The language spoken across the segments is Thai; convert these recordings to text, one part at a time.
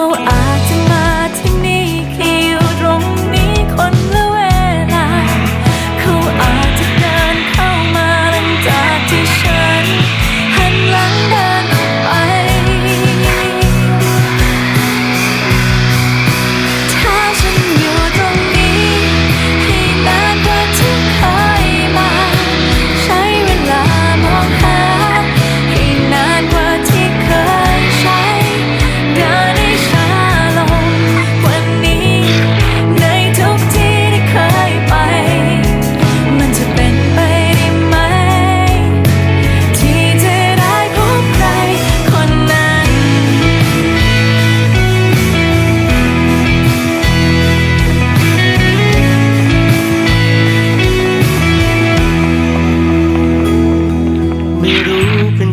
เขาอาจจะ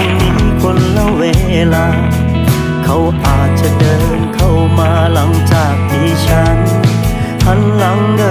ง ลา เขาอาจจะเดินเข้ามาหลังจากที่ฉัน หันหลังเดิ